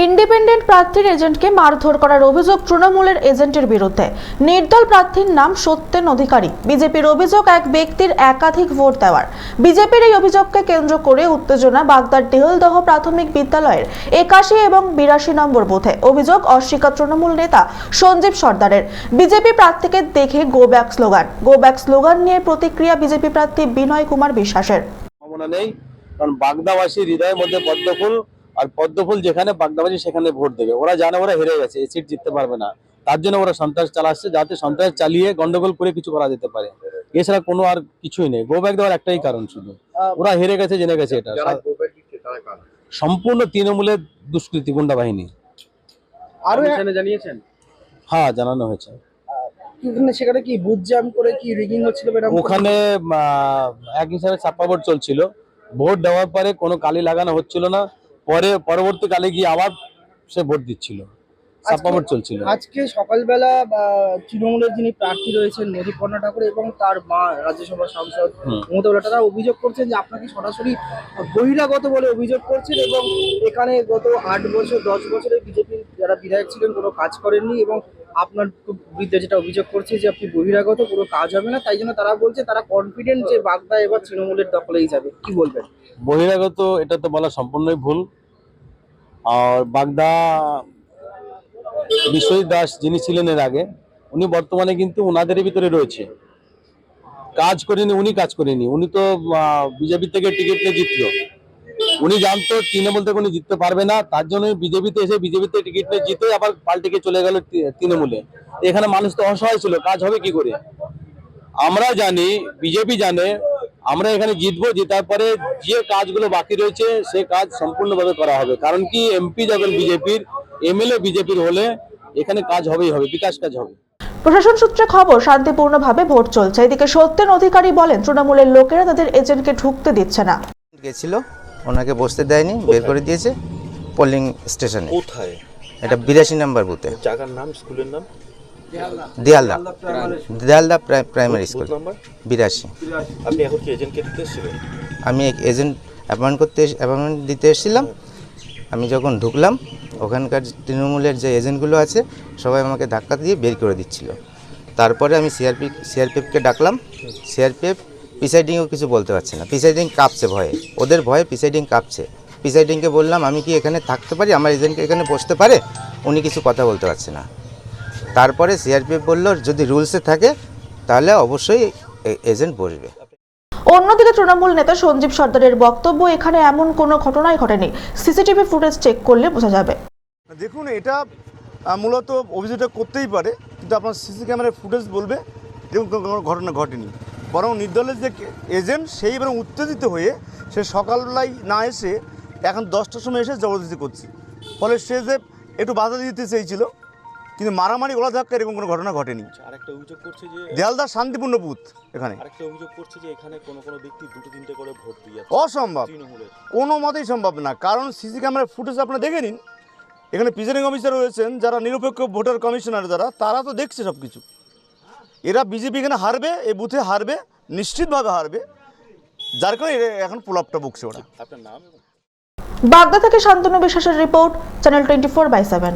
Independent প্রার্থীর এজেন্টকে মারধর করার অভিযোগ তৃণমূলের এজেন্টের বিরুদ্ধে। নির্দল প্রার্থীর নাম সত্যেন অধিকারী। বিজেপির অভিযোগ এক ব্যক্তির একাধিক ভোট দেওয়ার। বিজেপির এই অভিযোগকে কেন্দ্র করে উত্তেজনা বাগদার টেহলদহ প্রাথমিক বিদ্যালয়ের একাশি এবং বিরাশি নম্বর বুথে। অভিযোগ অস্বীকার তৃণমূল নেতা সঞ্জীব সর্দারের। বিজেপি প্রার্থীকে দেখে go back slogan. Go back slogan নিয়ে প্রতিক্রিয়া বিজেপি প্রার্থী বিনয় কুমার বিশ্বাসের। কারণ বাগদাবাসীর হৃদয়ের মধ্যে পদ্মফুল আর পদ্মফুল যেখানে বাগদাবাজি সেখানে ভোট দেবে। ওরা জানে ওরা হেরে গেছে এই সিট জিততে পারবে না। তার জন্য ওরা সন্ত্রাস চালাচ্ছে যাতে সন্ত্রাস চালিয়ে গন্ডগোল করে কিছু করা যেতে পারে। এছাড়া কোনো আর কিছুই নেই। গো ব্যাক দেওয়ার একটাই কারণ শুধু। ওরা হেরে গেছে জেনে গেছে এটা। সম্পূর্ণ তৃণমূলের দুষ্কৃতি গুন্ডা বাহিনী। আরও জানিয়েছেন? হ্যাঁ জানানো হয়েছে। এখানে সেখানে কি বুথ জ্যাম করে কি রিগিং হচ্ছিল ওখানে আহ, এক হিসাবে ছাপ্পা ভোট চলছিল। ভোট দেওয়ার পরে কোনো কালি লাগানো হচ্ছিল না। পরে পরবর্তীকালে গিয়ে আবার সে ভোট দিচ্ছিল ভোট চলছিল আজকে সকালবেলা তৃণমূলের যিনি প্রার্থী রয়েছেন মধুপর্ণা ঠাকুর এবং তার মা রাজ্যসভার সাংসদ। মমতা তারা অভিযোগ করছেন যে আপনাকে সরাসরি বহিরাগত বলে অভিযোগ করছেন এবং এখানে গত আট বছর দশ বছরে বিজেপির যারা বিধায়ক ছিলেন কোনো কাজ করেননি এবং আপনার বিরুদ্ধে যেটা অভিযোগ করছে যে আপনি বহিরাগত কোনো কাজ হবে না, তাই জন্য তারা বলছে তারা কনফিডেন্ট যে বাগদা এবার তৃণমূলের দখলেই যাবে। কি বলবেন? বহিরাগত, এটা তো বলা সম্পূর্ণই ভুল। আর বাগদা বিশ্বজিৎ দাস যিনি ছিলেন এর আগে, উনি বর্তমানে কিন্তু ওনাদের ভিতরে রয়েছে। কাজ করেনি, উনি কাজ করেনি। উনি তো বিজেপি থেকে টিকিট নিয়ে জিতলো। উনি জানতো তৃণমূল থেকে উনি জিততে পারবে না তার জন্য বিজেপিতে এসে বিজেপিতে টিকিট নিয়ে জিতে আবার পাল্টিকে চলে গেল তৃণমূলে। এখানে মানুষ তো অসহায় ছিল কাজ হবে কি করে? আমরা জানি বিজেপি জানে আমরা এখানে জিতবো জেতার পরে যে কাজগুলো বাকি রয়েছে সে কাজ সম্পূর্ণভাবে করা হবে। কারণ কি এমপি যখন বিজেপির এমএলএ বিজেপির হলে এখানে কাজ হবেই হবে বিকাশ কাজ হবে। প্রশাসন সূত্রে খবর শান্তিপূর্ণভাবে ভোট চলছে। এদিকে সত্যেন অধিকারী বলেন তৃণমূলের লোকেরা তাদের এজেন্টকে ঢুকতে দিচ্ছে না। গেছিল। ওনাকে বসতে দেয়নি বের করে দিয়েছে পোলিং স্টেশনে। কোথায়? এটা বিরাশি নাম্বার বুথে। জায়গার নাম স্কুলের নাম? দেয়ালদা। দেয়ালদা প্রাইমারি স্কুল বিরাশি। আপনি এখন কি এজেন্টকে দিতে এসেছিলেন? আমি এক এজেন্ট অ্যাপয়েন্ট করতে অ্যাপয়েন্টমেন্ট দিতে এসেছিলাম। আমি যখন ঢুকলাম ওখানকার তৃণমূলের যে এজেন্টগুলো আছে সবাই আমাকে ধাক্কা দিয়ে বের করে দিচ্ছিল। তারপরে আমি সিআরপি সিআরপিএফকে ডাকলাম। সিআরপিএফ প্রিসাইডিংও কিছু বলতে পারছে না। প্রিসাইডিং কাঁপছে ভয়ে। ওদের ভয়ে প্রিসাইডিং কাঁপছে। প্রিসাইডিংকে বললাম আমি কি এখানে থাকতে পারি? আমার এজেন্টকে এখানে বসতে পারে? উনি কিছু কথা বলতে পারছে না। তারপরে সিআরপিএফ বলল যদি রুলসে থাকে তাহলে অবশ্যই এজেন্ট বসবে। অন্যদিকে তৃণমূল নেতা সঞ্জীব সর্দারের বক্তব্য এখানে এমন কোনো ঘটনাই ঘটেনি। সিসিটিভি ফুটেজ চেক করলে বোঝা যাবে। দেখুন এটা মূলত অভিযোগটা করতেই পারে কিন্তু আপনার সিসি ক্যামেরার ফুটেজ বলবে কোনো কোনো ঘটনা ঘটেনি। বরং নির্দলের যে এজেন্ট সেই এবং উত্তেজিত হয়ে সে সকালবেলায় না এসে এখন দশটার সময় এসে জবরদস্তি করছে। ফলে সে যে একটু বাধা দিতে চেয়েছিল কিন্তু মারামারি গোলা ধাক্কা এরকম কোনো ঘটনা ঘটেনি। আরেকটা অভিযোগ করছে যে দেয়ালদার শান্তিপূর্ণ বুথ এখানে। আরেকটা অভিযোগ করছে যে এখানে কোনো কোনো ব্যক্তি দুটো তিনটে করে ভোট দিয়ে অসম্ভব। কোনো মতেই সম্ভব না। কারণ সিসি ক্যামেরার ফুটেজ আপনারা দেখে নিন। এখানে প্রিজাইডিং অফিসার রয়েছেন যারা নিরপেক্ষ ভোটার কমিশনার যারা তারা তো দেখছে সব কিছু এরা বিজেপি এখানে হারবে এই বুথে হারবে নিশ্চিতভাবে হারবে। যার কারণে এরা এখন পোলাপটা বকছে ওরা। আপনার নাম? বাগদা থেকে শান্তনু বিশ্বাসের report channel twenty four by seven